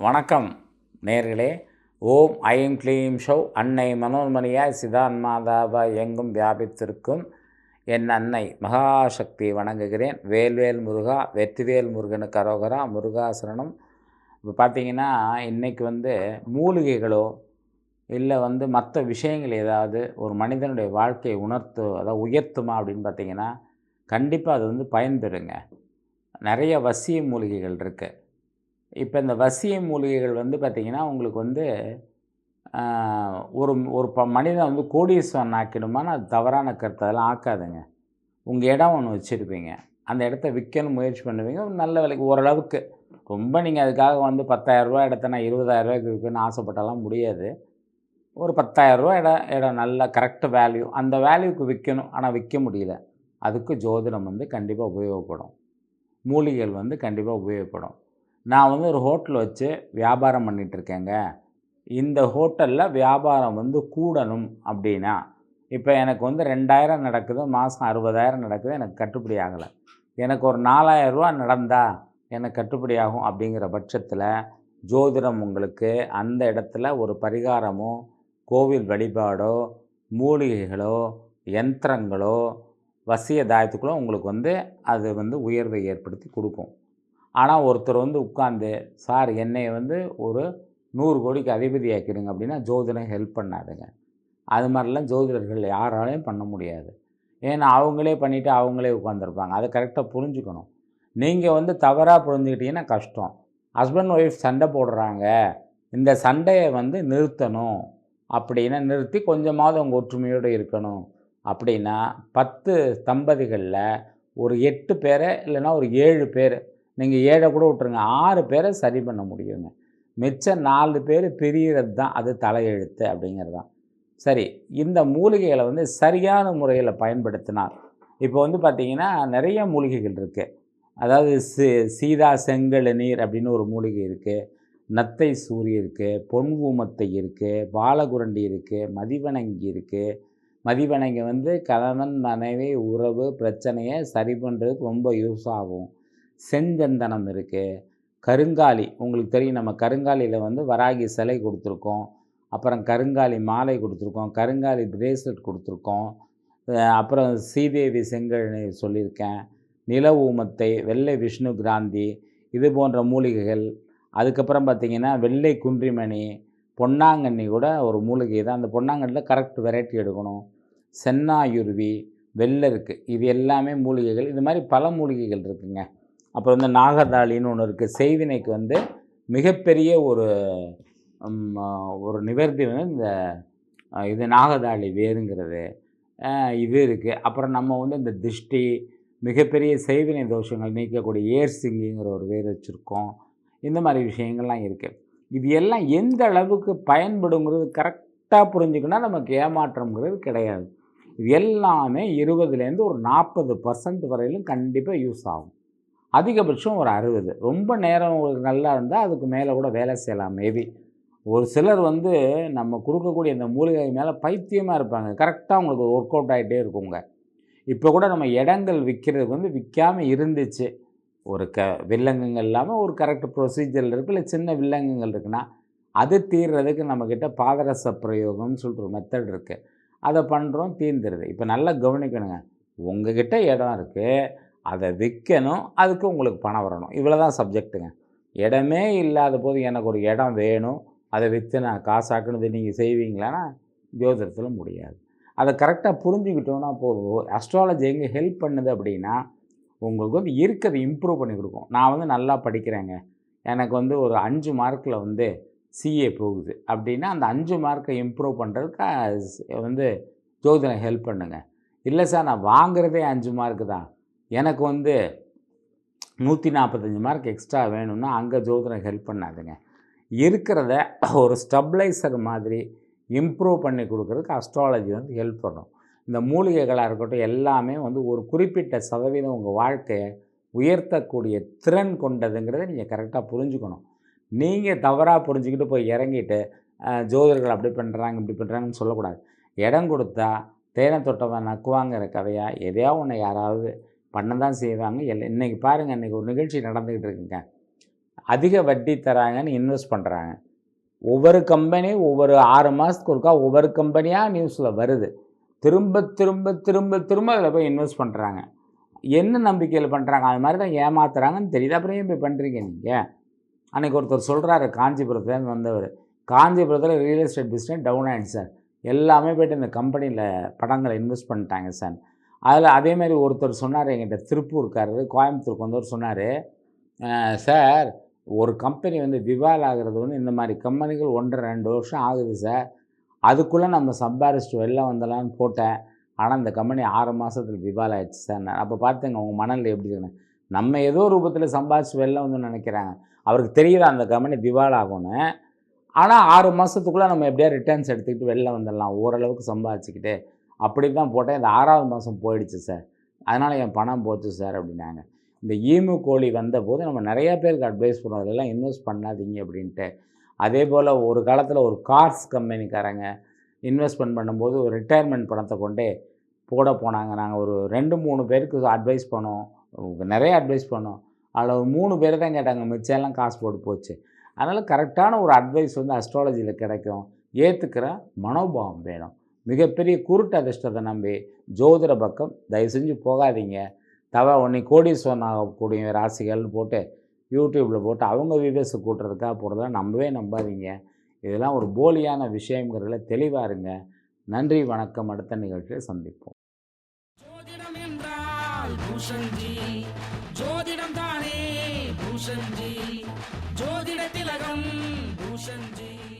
வணக்கம் நேர்களே. ஓம் ஐம் க்ளீம் ஷௌ. அன்னை மனோன்மணியாய் சிதான்மாதாபா எங்கும் வியாபித்திருக்கும் என் அன்னை மகாசக்தியை வணங்குகிறேன். வேல்வேல் முருகா வெற்றிவேல் முருகனுக்கு அரோகரா முருகாசரணம். இப்போ பார்த்தீங்கன்னா இன்றைக்கி வந்து மூலிகைகளோ இல்லை வந்து மற்ற விஷயங்கள் ஏதாவது ஒரு மனிதனுடைய வாழ்க்கையை உணர்த்து அதாவது உயர்த்துமா அப்படின்னு பார்த்தீங்கன்னா கண்டிப்பாக அது வந்து பயன்பெறுங்க. நிறைய வசிய மூலிகைகள் இருக்குது இப்போ இந்த வசிய மூலிகைகள் வந்து பார்த்திங்கன்னா உங்களுக்கு வந்து ஒரு ஒரு ப மனிதன் வந்து கோடீஸ்வரன் ஆக்கிடுமான்னு அது தவறான கருத்து. அதெல்லாம் ஆக்காதுங்க. உங்கள் இடம் ஒன்று வச்சுருப்பீங்க. அந்த இடத்த விற்கணும் முயற்சி பண்ணுவீங்க. நல்ல விலைக்கு ஓரளவுக்கு. ரொம்ப நீங்கள் அதுக்காக வந்து 10000 ரூபாய் இடத்த நான் 20000 ரூபாய்க்கு விற்கணும்னு ஆசைப்பட்டாலாம் முடியாது. ஒரு பத்தாயிரரூபா இடம் இடம் நல்ல கரெக்ட் வேல்யூ அந்த வேல்யூக்கு விற்கணும். ஆனால் விற்க முடியல. அதுக்கு ஜோதிடம் வந்து கண்டிப்பாக உபயோகப்படும். மூலிகைகள் வந்து கண்டிப்பாக உபயோகப்படும். நான் வந்து ஒரு ஹோட்டல் வச்சு வியாபாரம் பண்ணிகிட்ருக்கேங்க இந்த ஹோட்டலில் வியாபாரம் வந்து கூடணும் அப்படின்னா இப்போ எனக்கு வந்து ரெண்டாயிரம் நடக்குது மாதம் அறுபதாயிரம் நடக்குது எனக்கு கட்டுப்படி ஆகலை. எனக்கு ஒரு 4000 ரூபா நடந்தால் எனக்கு கட்டுப்படி ஆகும் அப்படிங்கிற பட்சத்தில் ஜோதிடம் உங்களுக்கு அந்த இடத்துல ஒரு பரிகாரமோ கோவில் வழிபாடோ மூலிகைகளோ யந்திரங்களோ வசிய தாயத்துக்குள்ளோ உங்களுக்கு வந்து அது வந்து உயர்வை ஏற்படுத்தி கொடுக்கும். ஆனால் ஒருத்தர் வந்து உட்காந்து சார் என்னை வந்து ஒரு நூறு கோடிக்கு அதிபதி ஆக்கிடுங்க அப்படின்னா ஜோதிடம் ஹெல்ப் பண்ணாதுங்க. அது மாதிரிலாம் ஜோதிடர்கள் யாராலையும் பண்ண முடியாது. ஏன்னா அவங்களே பண்ணிவிட்டு அவங்களே உட்காந்துருப்பாங்க அதை கரெக்டாக புரிஞ்சுக்கணும். நீங்கள் வந்து தவறாக புரிஞ்சுக்கிட்டீங்கன்னா கஷ்டம். ஹஸ்பண்ட் ஒய்ஃப் சண்டை போடுறாங்க. இந்த சண்டையை வந்து நிறுத்தணும். அப்படின்னா நிறுத்தி கொஞ்சமாவது அவங்க ஒற்றுமையோடு இருக்கணும். அப்படின்னா பத்து தம்பதிகளில் ஒரு எட்டு பேரை இல்லைன்னா ஒரு ஏழு பேர் நீங்கள் ஏழை கூட விட்ருங்க ஆறு பேரை சரி பண்ண முடியுங்க. மிச்சம் நாலு பேர் பிரியறது தான். அது தலையெழுத்து அப்படிங்கிறது தான். சரி இந்த மூலிகைகளை வந்து சரியான முறையில் பயன்படுத்தினார் இப்போ வந்து பார்த்திங்கன்னா நிறைய மூலிகைகள் இருக்குது அதாவது சி சீதா செங்கல் நீர் அப்படின்னு ஒரு மூலிகை இருக்குது நத்தை சூரி இருக்குது பொன்கூமத்தை இருக்குது பாலகுரண்டி இருக்குது மதிவணங்கி இருக்குது மதிவணங்கி வந்து கணவன் மனைவி உறவு பிரச்சனையை சரி பண்ணுறதுக்கு ரொம்ப யூஸ் ஆகும். செஞ்சந்தனம் இருக்குது கருங்காலி உங்களுக்கு தெரியும் நம்ம கருங்காலியில் வந்து வராகி சிலை கொடுத்துருக்கோம். அப்புறம் கருங்காலி மாலை கொடுத்துருக்கோம். கருங்காலி பிரேஸ்லெட் கொடுத்துருக்கோம். அப்புறம் சீதேவி செங்கழனி சொல்லியிருக்கேன். நில ஊமத்தை வெள்ளை விஷ்ணு கிராந்தி இது போன்ற மூலிகைகள். அதுக்கப்புறம் பார்த்திங்கன்னா வெள்ளை குன்றிமணி பொன்னாங்கண்ணி கூட ஒரு மூலிகை தான். அந்த பொன்னாங்கண்ணியில் கரெக்ட் வெரைட்டி எடுக்கணும். சென்னாயுருவி வெள்ளை இருக்குது இது எல்லாமே மூலிகைகள். இது மாதிரி பல மூலிகைகள் இருக்குங்க. அப்புறம் வந்து நாகதாளின்னு ஒன்று இருக்குது செய்வினைக்கு வந்து மிகப்பெரிய ஒரு ஒரு நிவர்த்தி வந்து இந்த இது நாகதாளி வேருங்கிறது. இது இருக்குது அப்புறம் நம்ம வந்து இந்த திருஷ்டி மிகப்பெரிய செய்வினை தோஷங்கள் நீக்கக்கூடிய ஏர் சிங்கிங்கிற ஒரு வேர் வச்சுருக்கோம். இந்த மாதிரி விஷயங்கள்லாம் இருக்குது இது எல்லாம் எந்த அளவுக்கு பயன்படுங்கிறது கரெக்டாக புரிஞ்சுக்கணும்னா நமக்கு ஏமாற்றம்ங்கிறது கிடையாது. இது எல்லாமே இருபதுலேருந்து ஒரு நாற்பது பர்சன்ட் வரையிலும் கண்டிப்பாக யூஸ் ஆகும். அதிகபட்சம் ஒரு அறுபது. ரொம்ப நேரம் உங்களுக்கு நல்லா இருந்தால் அதுக்கு மேலே கூட வேலை செய்யலாம் மேபி ஒரு சிலர் வந்து நம்ம கொடுக்கக்கூடிய இந்த மூலிகை மேலே பைத்தியமாக இருப்பாங்க. கரெக்டாக உங்களுக்கு ஒர்க் அவுட் ஆகிட்டே இருக்குங்க. இப்போ கூட நம்ம இடங்கள் விற்கிறதுக்கு வந்து விற்காமல் இருந்துச்சு. ஒரு க வில்லங்கங்கள் இல்லாமல் ஒரு கரெக்ட் ப்ரொசீஜர் இருக்குது இல்லை சின்ன வில்லங்கங்கள் இருக்குன்னா அது தீர்றதுக்கு நம்மக்கிட்ட பாதரச பிரயோகம்னு சொல்லிட்டு ஒரு மெத்தட் இருக்குது அதை பண்ணுறோம் தீர்ந்துருது இப்போ நல்லா கவனிக்கணுங்க. உங்ககிட்ட இடம் இருக்குது அதை விற்கணும் அதுக்கு உங்களுக்கு பணம் வரணும். இவ்வளோ தான் சப்ஜெக்ட்டுங்க இடமே இல்லாத போது எனக்கு ஒரு இடம் வேணும் அதை விற்று நான் காசாக்குனது நீங்கள் செய்வீங்களான்னா ஜோதிடத்தில் முடியாது. அதை கரெக்டாக புரிஞ்சுக்கிட்டோன்னா போதும். அஸ்ட்ராலஜி எங்கே ஹெல்ப் பண்ணுது அப்படின்னா உங்களுக்கு வந்து இருக்கிறத இம்ப்ரூவ் பண்ணி கொடுக்கும். நான் வந்து நல்லா படிக்கிறேங்க. எனக்கு வந்து ஒரு அஞ்சு மார்க்கில் வந்து சிஏ போகுது. அப்படின்னா அந்த அஞ்சு மார்க்கை இம்ப்ரூவ் பண்ணுறதுக்கு வந்து ஜோதிடம் ஹெல்ப் பண்ணுங்க. இல்லை சார் நான் வாங்குறதே அஞ்சு மார்க்கு தான். எனக்கு வந்து நூற்றி நாற்பத்தஞ்சு மார்க் எக்ஸ்ட்ரா வேணும்னா அங்கே ஜோதிடம் ஹெல்ப் பண்ணாதுங்க. இருக்கிறத ஒரு ஸ்டெபிளைசர் மாதிரி இம்ப்ரூவ் பண்ணி கொடுக்குறதுக்கு அஸ்ட்ராலஜி வந்து ஹெல்ப் பண்ணும். இந்த மூலிகைகளாக இருக்கட்டும் எல்லாமே வந்து ஒரு குறிப்பிட்ட சதவீதம் உங்கள் வாழ்க்கையை உயர்த்தக்கூடிய திறன் கொண்டதுங்கிறத நீங்கள் கரெக்டாக புரிஞ்சுக்கணும். நீங்கள் தவறாக புரிஞ்சுக்கிட்டு போய் இறங்கிட்டு ஜோதிடர்கள் அப்படி பண்ணுறாங்க இப்படி பண்ணுறாங்கன்னு சொல்லக்கூடாது. இடம் கொடுத்தா தேனை தொட்டவன் நக்குவாங்கிற கதையாக எதையா ஒன்று யாராவது பண்ண தான் செய்வாங்க. எல் இன்றைக்கி பாருங்கள் இன்றைக்கி ஒரு நிகழ்ச்சி நடந்துக்கிட்டு இருக்குங்க. அதிக வட்டி தராங்கன்னு இன்வெஸ்ட் பண்ணுறாங்க ஒவ்வொரு கம்பெனி ஒவ்வொரு ஆறு மாதத்துக்கு ஒருக்கா ஒவ்வொரு கம்பெனியாக நியூஸில் வருது. திரும்ப திரும்ப திரும்ப திரும்ப அதில் போய் இன்வெஸ்ட் பண்ணுறாங்க என்ன நம்பிக்கையில் பண்ணுறாங்க அது மாதிரி தான் ஏமாத்துறாங்கன்னு தெரியுது. அப்புறம் ஏன் போய் பண்ணுறீங்க நீங்கள் அன்றைக்கி ஒருத்தர் சொல்கிறாரு காஞ்சிபுரத்துலேருந்து வந்தவர். காஞ்சிபுரத்தில் ரியல் எஸ்டேட் பிஸ்னஸ் டவுன் ஆகிடுச்சு சார். எல்லாமே போய்ட்டு இந்த கம்பெனியில் படங்களை இன்வெஸ்ட் பண்ணிட்டாங்க சார். அதில் அதேமாதிரி ஒருத்தர் சொன்னார் என்கிட்ட திருப்பூர்காரர் கோயம்புத்தூருக்கு வந்தவர் சொன்னார் சார் ஒரு கம்பெனி வந்து திவால் ஆகிறது வந்து இந்த மாதிரி கம்பெனிகள் ஒன்றரை ரெண்டு வருஷம் ஆகுது சார். அதுக்குள்ளே நம்ம சம்பாரிச்சிட்டு வெளில வந்துடலான்னு போட்டேன். ஆனால் இந்த கம்பெனி ஆறு மாதத்தில் திவால் ஆயிடுச்சு சார். நான் அப்போ பார்த்துங்க உங்கள் மனநிலை எப்படி இருக்குன்னு. நம்ம ஏதோ ரூபத்தில் சம்பாதிச்சு வெளில வந்து நினைக்கிறாங்க. அவருக்கு தெரியுது அந்த கம்பெனி திவால் ஆகும்னு? ஆனால் ஆறு மாதத்துக்குள்ளே நம்ம எப்படியா ரிட்டர்ன்ஸ் எடுத்துக்கிட்டு வெளில வந்துடலாம் ஓரளவுக்கு சம்பாதிச்சுக்கிட்டு அப்படி தான் போட்டேன். இந்த ஆறாவது மாதம் போயிடுச்சு சார். அதனால் என் பணம் போச்சு சார் அப்படின்னாங்க. இந்த ஈமு கோழி வந்தபோது நம்ம நிறையா பேருக்கு அட்வைஸ் பண்ணோம் அதெல்லாம் இன்வெஸ்ட் பண்ணாதீங்க அப்படின்ட்டு. அதே போல் ஒரு காலத்தில் ஒரு கார்ஸ் கம்பெனிக்காரங்க இன்வெஸ்ட்மெண்ட் பண்ணும்போது ஒரு ரிட்டையர்மெண்ட் பணத்தை கொண்டே போட போனாங்க. நாங்கள் ஒரு ரெண்டு மூணு பேருக்கு அட்வைஸ் பண்ணோம். நிறைய அட்வைஸ் பண்ணோம். அதில் ஒரு மூணு பேர் தான் கேட்டாங்க மிச்சம் எல்லாம் காசு போட்டு போச்சு. அதனால் கரெக்டான ஒரு அட்வைஸ் வந்து அஸ்ட்ராலஜியில் கிடைக்கும். ஏற்றுக்கிற மனோபாவம் வேணும். மிகப்பெரிய குருட்டு அதிர்ஷ்டத்தை நம்பி ஜோதிட பக்கம் தயவு செஞ்சு போகாதீங்க. தவ உன்னை கோடீஸ்வரன் ஆகக்கூடிய ராசிகள்னு போட்டு யூடியூப்பில் போட்டு அவங்க வியூவர்ஸை கூட்டுறதுக்காக போகிறதெல்லாம் நம்பவே நம்பாதீங்க. இதெல்லாம் ஒரு போலியான விஷயங்கிறதுல தெளிவாக இருங்க. நன்றி வணக்கம். அடுத்த நிகழ்ச்சியில் சந்திப்போம். ஜோதிடம் என்றால் பூஷன்ஜி ஜோதிடம் தானே பூஷன்ஜி